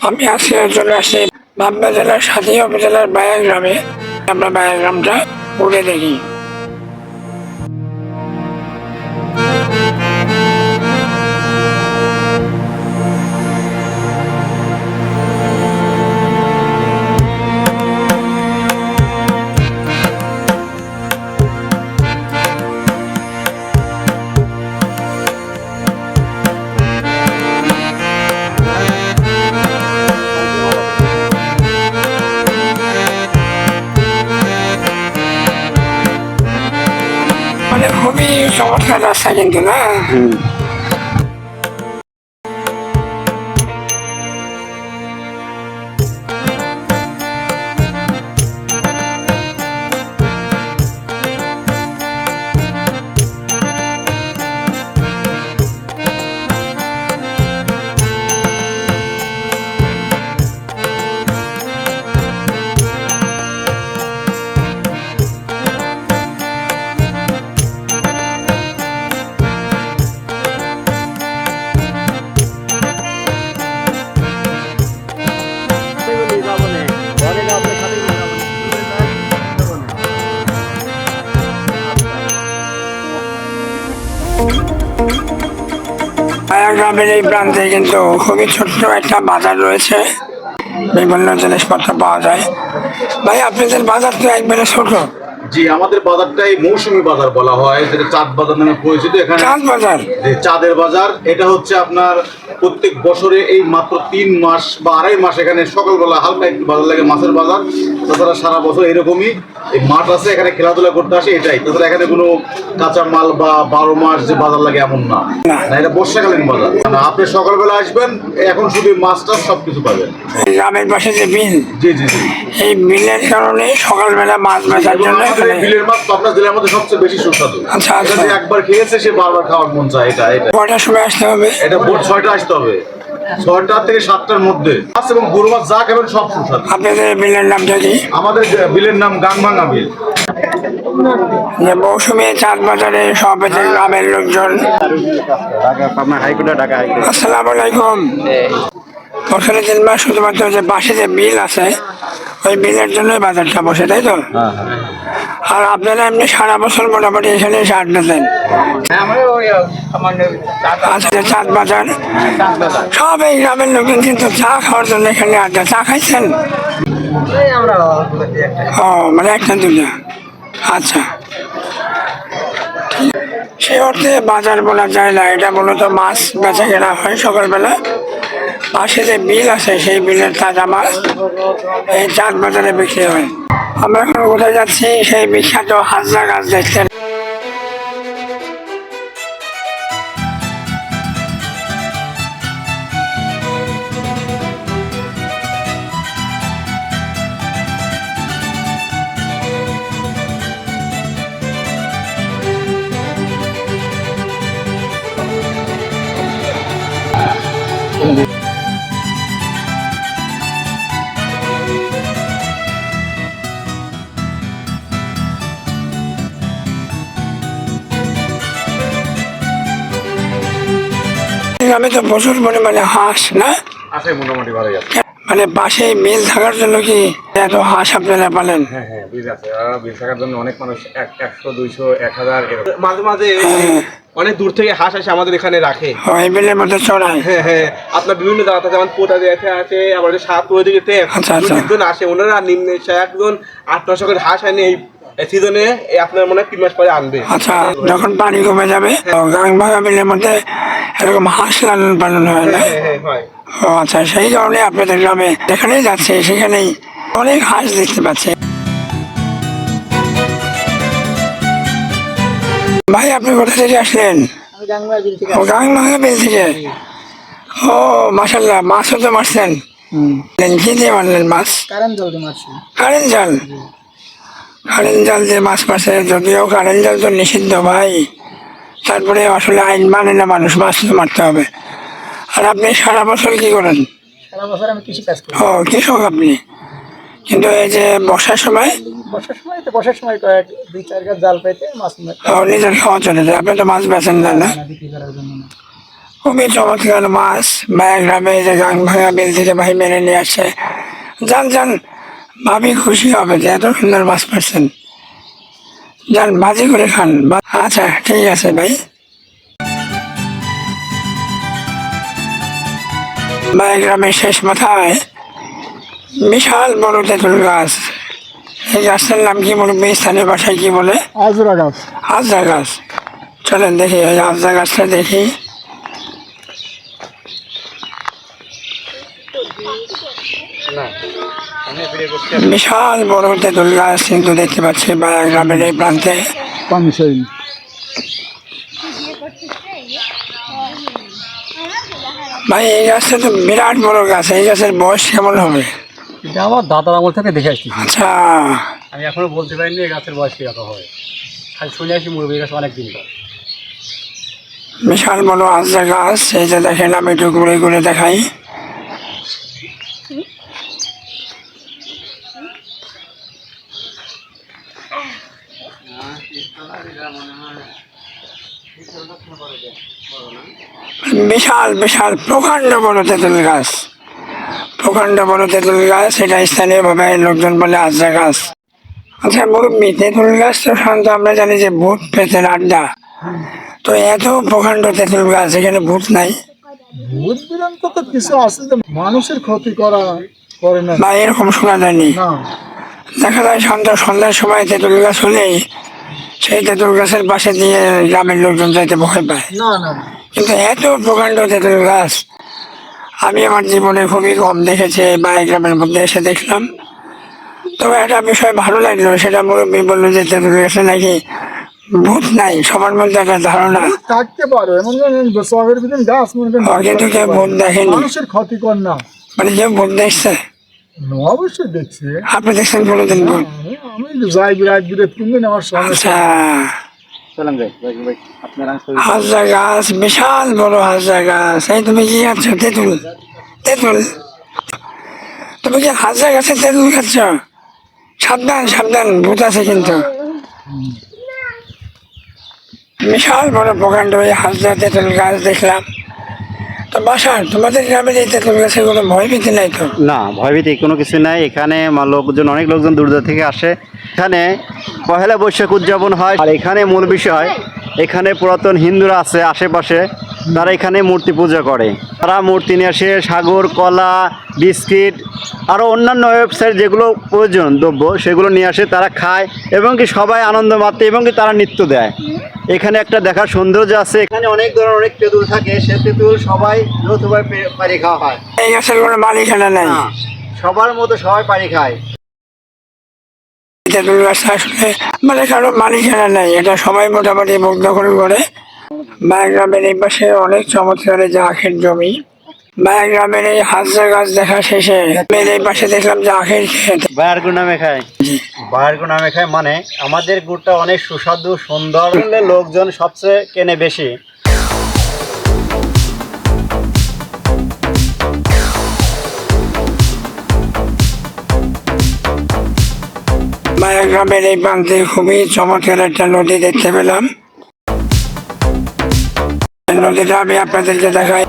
আমি আজকে চলে আসছি পাবনা জেলার সাথী উপজেলার বায়া গ্রামে আমরা বায়াগ্রামটা ঘুরে দেখি। চমৎকার রাস্তা গ্রামের এই প্রান্তে কিন্তু খুবই ছোট্ট একটা বাজার রয়েছে। বিভিন্ন জিনিসপত্র পাওয়া যায়। ভাই আপনাদের বাজার তো একবারে ছোট। জি আমাদের বাজারটাই মৌসুমী বাজার বলা হয় যেটা চাঁদ বাজার নামে পরিচিত। এখানে চাঁদ বাজার? যে চাঁদের বাজার। এটা হচ্ছে আপনার প্রত্যেক বছরে এই মাত্র তিন মাস বা আড়াই মাস এখানে সকালবেলা হালকা একটু বাজার লাগে মাছের বাজার। তাছাড়া সারা বছর এরকমই এই মাঠ আছে এখানে খেলাধুলা করতে আসে এটাই। তাছাড়া এখানে কোনো কাঁচা মাল বা বারো মাস যে বাজার লাগে এমন না। না। এটা বর্ষাকালীন বাজার। না আপনি সকালবেলা আসবেন এখন শুধু মাছ টাছ সব কিছু পাবেন। গ্রামের পাশে যে বিল জি জি জি। এই বিলের কারণে সকালবেলা মাছ বেচার এবং জন্য বিলের মাছ পাবনা জেলার মধ্যে সবচেয়ে বেশি সুস্বাদু। আচ্ছা, আচ্ছা। একবার খেয়েছে সে বারবার খাওয়ার মন চায় এটা এটা। কয়টার সময় আসতে হবে? এটা ভোর ছয়টা আসতে হবে। ছয়টা থেকে সাতটার মধ্যে। মাছ এবং গরু মাছ যা খাবেন সব সুস্বাদু। আপনাদের বিলের নামটা কি আমাদের বিলের নাম গাংভাঙা বিল। যে মৌসুমে চাঁদ বাজারে সব গ্রামের লোকজন। আসসালামু আলাইকুম। বছরে তিন মাস শুধুমাত্র যে বাসে যে বিল আছে ওই বিলের জন্যই বাজারটা বসে তাই তো? আর আপনারা এমনি সারা বছর মোটামুটি এখানে এসে আড্ডা দেন আচ্ছা যে চাঁদ বাজার। সব এই গ্রামের লোকজন কিন্তু চা খাওয়ার জন্য এখানে আড্ডা চা খাইছেন? ও মানে একটা দুটা আচ্ছা। সে অর্থে বাজার বলা যায় না। এটা মূলত মাছ বেচা কেনা হয় সকালবেলা। পাশে যে বিল আছে, সেই বিলের তাজা মাছ এই চাঁদ বাজারে বিক্রি হয়। আমরা এখন কোথায় যাচ্ছি, সেই বিখ্যাত হাজরা গাছ দেখতে। গ্রামে তো প্রচুর পরিমাণে হাঁস না? আছে মোটামুটি ভালোই আছে। মানে পাশে মিল থাকার জন্য কি এত হাঁস আপনারা পালেন? হ্যাঁ হ্যাঁ বিল আছে। আর বিল থাকার জন্য অনেক মানুষ এক একশো দুইশো এক হাজার এরকম। মাঝে মাঝে হ্যাঁ। অনেক দূর থেকে হাঁস আসে আমাদের এখানে রাখে। ওই বিলের মধ্যে চড়ায়? হ্যাঁ হ্যাঁ আপনার বিভিন্ন জায়গা থেকে যেমন পোতা দিয়ে আছে আবার সাত ওই দিকে আচ্ছা, আচ্ছা। আসে ওনারা নিম্নে একজন আট নশো করে হাঁস আনে এই সিজনে আপনার মনে তিন মাস পরে আনবে। আচ্ছা যখন পানি কমে যাবে গাং ভাঙা বিলের মধ্যে এরকম হাঁস লালন পালন হয় না? হ্যাঁ হ্যাঁ ও আচ্ছা সেই কারণে আপনাদের গ্রামে যেখানেই যাচ্ছে সেখানেই অনেক হাঁস দেখতে পাচ্ছে। ভাই আপনি কোথা থেকে আসলেন? ও গাং ভাঙা বিল থেকে? ও মাসাল্লাহ মাছও তো মারছেন। কি দিয়ে মারলেন মাছ? কারেন্ট জলদি কারেন্ট জাল? কারেন্ট জাল দিয়ে মাছ মারছে যদিও কারেন্ট জাল তো নিষিদ্ধ ভাই। তারপরে আসলে আইন মানে না মানুষ মাছ তো মারতে হবে। আর আপনি সারা বছর কি করেন? সারা বছর আমি কৃষি কাজ করি। ও কৃষক আপনি। কিন্তু এই যে বর্ষার সময়? বর্ষার সময় তো বর্ষার সময় কয়েক দুই চার গাছ জাল পেতে মাছ ও নিজের খাওয়া চলে যায়। আপনি তো মাছ বেচেন না না? খুবই চমৎকার মাছ। মায়া গ্রামে যে গাং ভাঙা বিল থেকে ভাই মেরে নিয়ে আসছে যান যান। ভাবি খুশি হবে যে এত সুন্দর মাছ পাচ্ছেন। যান ভাজি করে খান। আচ্ছা ঠিক আছে ভাই। মায়া গ্রামের শেষ মাথায় বিশাল বড় তেঁতুল গাছ। এই গাছটার নাম কি বলবে স্থানীয় ভাষায় কি বলে? আজরা গাছ। আজরা গাছ। চলেন দেখি এই আজরা গাছটা দেখি। বিশাল বড় তেঁতুল গাছ কিন্তু দেখতে পাচ্ছি বায়া গ্রামের এই প্রান্তে। ভাই এই গাছটা তো বিরাট বড় গাছ এই গাছের বয়স কেমন হবে? এটা আমার দাদার আমল থেকে দেখে আসছি। আচ্ছা। আমি এখনও বলতে পারিনি এই গাছের বয়স কত হয়। খালি শুনে আসি মুরগি গাছ অনেক দিন বিশাল বড় আজরা গাছ এই যে দেখেন আমি একটু ঘুরে ঘুরে দেখাই। বিশাল বিশাল প্রকাণ্ড বড় তেঁতুল গাছ। প্রকাণ্ড বড় তেঁতুল গাছ এটা স্থানীয়ভাবে লোকজন বলে আজরা গাছ। আচ্ছা মুরব্বী তেঁতুল গাছ তো সাধারণত আমরা জানি যে ভূত পেতের আড্ডা। তো এত প্রকাণ্ড তেঁতুল গাছ এখানে ভূত নাই। ভূত বিরান্ত তো কিছু আছে যে মানুষের ক্ষতি করা করে না। এরকম শোনা যায়নি। দেখা যায় সন্ধ্যা সন্ধ্যার সময় তেঁতুল গাছ হলেই সেই তেঁতুল গাছের পাশে দিয়ে গ্রামের লোকজন যাইতে ভয় পায়। না না কিন্তু এত প্রকাণ্ড তেঁতুল গাছ আমি আমার জীবনে খুবই কম দেখেছি বা গ্রামের মধ্যে এসে দেখলাম। তবে একটা বিষয় ভালো লাগল সেটা মুরব্বী বলল যে তেঁতুল গাছে নাকি ভূত নাই সবার মধ্যে একটা ধারণা। ভূত থাকতে পারে এমন শহরের ভিতরে গাছ মনে কিন্তু কেউ ভূত দেখেনি। মানুষের ক্ষতিকর না। মানে কেউ ভূত দেখছে অবশ্যই দেখছি। আপনি দেখছেন কোনোদিন ভূত আমি আমি যাই বিরাট বিরাট কিনবেন আমার হাজরা গাছ বিশাল বড় হাজরা গাছ। এই তুমি কি খাচ্ছ? তেঁতুল। তেঁতুল? তুমি কি হাজরা গাছে তেঁতুল খাচ্ছ? সাবধান সাবধান ভূত আছে কিন্তু। বিশাল বড় প্রকাণ্ড ওই হাজরা তেঁতুল গাছ দেখলাম। তো তোমাদের গ্রামে যেতে তোমরা গাছে কোনো ভয় ভীতি নাই তো? না, ভয়ভীতি কোনো কিছু নাই। এখানে লোকজন, অনেক লোকজন দূর দূর থেকে আসে। এখানে পহেলা বৈশাখ উদযাপন হয়। আর এখানে মূল বিষয়, এখানে পুরাতন হিন্দুরা আছে আশেপাশে। তারা এখানে মূর্তি পূজা করে। তারা মূর্তি নিয়ে আসে সাগর কলা বিস্কিট আরও অন্যান্য ওয়েবসাইট যেগুলো প্রয়োজন দ্রব্য সেগুলো নিয়ে আসে তারা খায় এবং কি সবাই আনন্দ মাতে এবং কি তারা নৃত্য দেয়। এখানে একটা দেখার সৌন্দর্য আছে এখানে অনেক ধরনের অনেক তেঁতুল থাকে সে তেঁতুল সবাই যৌথভাবে পারি খাওয়া হয়। এই গাছের কোনো মালিকানা নাই। না, সবার মতো সবাই পানি খায়। তেঁতুল আসলে মানে কারও মালিকানা নাই এটা সবাই মোটামুটি দখল করে। মায়া গ্রামের এই পাশে অনেক চমৎকার যে আখের জমি। মায়া গ্রামের এই হাজরা গাছ দেখা শেষে। এই পাশে দেখলাম যে আখের ক্ষেত। বায়ার গুড় নামে খায়। বায়ার নামে খায় মানে আমাদের গুড়টা অনেক সুস্বাদু সুন্দর লোকজন সবচেয়ে কেনে বেশি। মায়া গ্রামের এই প্রান্তে খুবই চমৎকার একটা নদী দেখতে পেলাম। নদীটা আমি আপনাদেরকে দেখাই।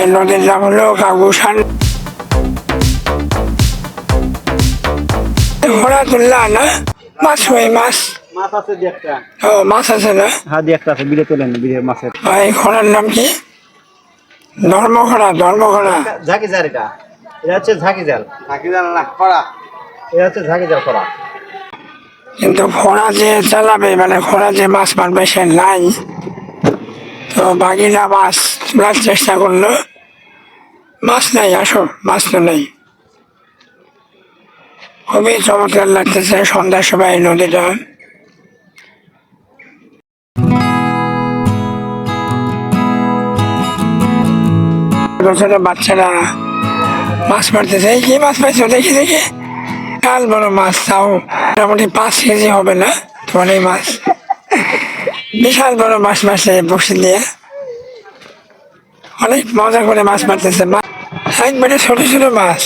এই নদীর নাম হলো কাগুসান। ঘোড়া তুললা না? মাছ ওই মাছ। মাছ আছে একটা। ও মাছ আছে না? হ্যাঁ দু একটা আছে বিলে তোলেন বিলে মাছের। এই ঘোড়ার নাম কি? ধর্মঘোড়া ধর্মঘোড়া। ঝাঁকি জাল এটা। এটা হচ্ছে ঝাঁকি জাল ঝাঁকি জাল না খরা এটা হচ্ছে ঝাঁকি জাল খরা কিন্তু ঘোড়া যে চালাবে মানে ঘোড়া যে মাছ মারবে সে নাই। তো বাকিরা মাছ তোলার চেষ্টা করল। মাছ নাই, আসো, মাছ তো নেই। খুবই চমৎকার লাগতেছে, সন্ধ্যার সময় নদীটা। ছোট ছোট বাচ্চারা মাছ মারতেছে। কি মাছ পাইছো? দেখি দেখি। বিশাল বড় মাছ, তাও মোটামুটি পাঁচ কেজি হবে না তোমার এই মাছ? বিশাল বড় মাছ মারছে বসে দিয়ে। অনেক মজা করে মাছ মারতেছে। একবারে ছোট ছোট মাছ।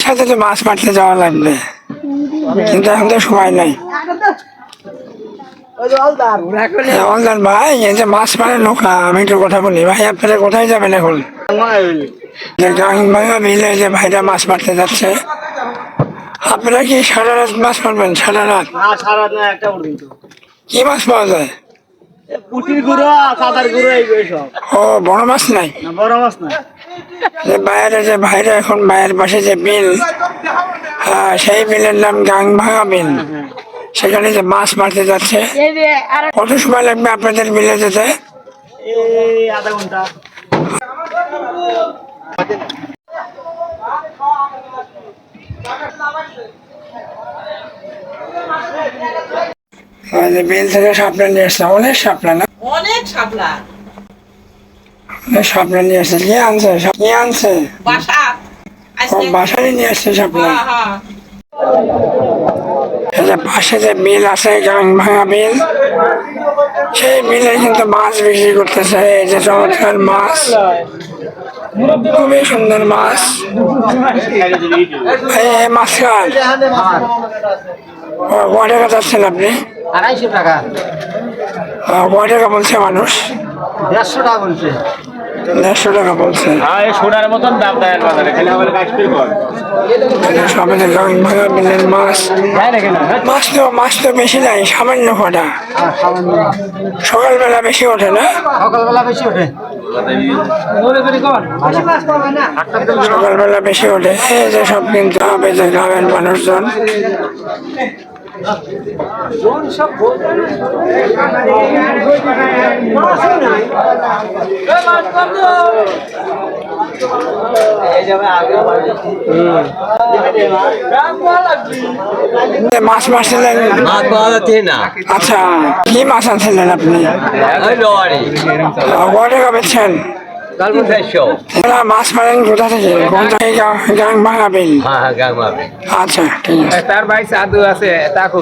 সাথে তো মাছ মারতে যাওয়া লাগবে। কিন্তু এখন তো সময় নাই। হলদার ভাই, এই যে মাছ মারে নৌকা, আমি একটু কথা বলি। ভাই, আপনারা কোথায় যাবেন এখন? মিলে যে ভাইরা মাছ মারতে যাচ্ছে। আপনারা কি সারা রাত মাছ মারবেন? সারা রাত? না সারা না একটা পর্যন্ত। কি মাছ পাওয়া যায়? পুটির গুঁড়ো সাদার গুঁড়ো এইগুলো সব। ও বড় মাছ নাই? না বড় মাছ না। যে বাইরে যে ভাইরা এখন বাইরের পাশে যে বিল হ্যাঁ, সেই বিলের নাম গাং ভাঙা বিল সেখানে যে মাছ মারতে যাচ্ছে। কত সময় লাগবে আপনাদের বিলে যেতে? আধা ঘণ্টা। ওই যে বিল থেকে সাপলা নিয়ে আসলাম অনেক সাপলা না? অনেক সাপলা অনেক সাপলা নিয়ে আসছে কে আনছে? সাপ- কে আনছে? বাসা। ও আজকে বাসায় নিয়ে আসছে সাপলা হ্যাঁ, হ্যাঁ। এই যে পাশে যে বিল আছে গাং ভাঙা বিল। সেই মিলে কিন্তু মাছ বিক্রি করতেছে এই যে চমৎকার মাছ। খুবই সুন্দর মাছ। মাছ কার? কয় টাকা চাচ্ছেন আপনি? আড়াইশো টাকা। কয় টাকা বলছে মানুষ? দেড়শো টাকা বলছে। দেড়শো টাকা বলছে। সোনার মতন দাম দেয় বাজারে। খেলে হবে কাশ্মীর কর। সবাই গাং ভাঙা বিলের মাছ। মাছ তো মাছ তো বেশি নাই সামান্য কটা। সকালবেলা বেশি ওঠে না? সকালবেলা বেশি ওঠে। সকালবেলা বেশি ওঠে। এই যে সব কিন্তু হবে যে গ্রামের মানুষজন। মাছ মারছিলেন মাছ পাওয়া যাচ্ছে না। আচ্ছা কি মাছ আনছিলেন আপনি? ওই এরা মাছ মারেন কোথা থেকে? কোন জায়গায় গাং ভাঙা হ্যাঁ হ্যাঁ গাং মারবে আচ্ছা ঠিক আছে। তার ভাই সাধু আছে তাকুন